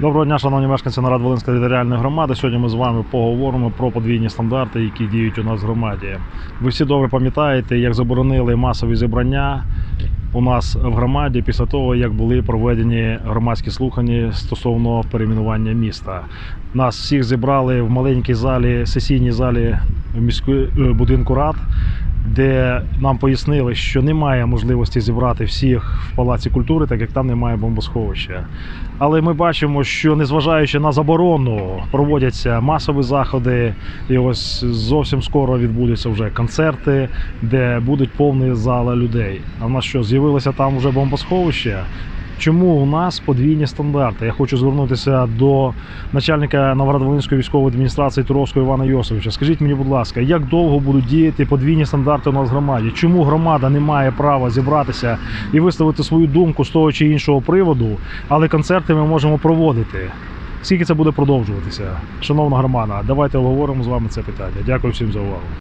Доброго дня, шановні мешканці Нарад-Волинської територіальної громади. Сьогодні ми з вами поговоримо про подвійні стандарти, які діють у нас в громаді. Ви всі добре пам'ятаєте, як заборонили масові зібрання у нас в громаді після того, як були проведені громадські слухання стосовно перейменування міста. Нас всіх зібрали в маленькій залі, сесійній залі міської е, будинку рад. Де нам пояснили, що немає можливості зібрати всіх в палаці культури, так як там немає бомбосховища. Але ми бачимо, що незважаючи на заборону, проводяться масові заходи, і ось зовсім скоро відбудуться вже концерти, де будуть повні зали людей. А в нас що, з'явилося там вже бомбосховище? Чому у нас подвійні стандарти? Я хочу звернутися до начальника Новоград-Волинської військової адміністрації Туровського Івана Йосовича. Скажіть мені, будь ласка, як довго будуть діяти подвійні стандарти у нас в громаді? Чому громада не має права зібратися і висловити свою думку з того чи іншого приводу, але концерти ми можемо проводити? Скільки це буде продовжуватися? Шановна громада, давайте обговоримо з вами це питання. Дякую всім за увагу.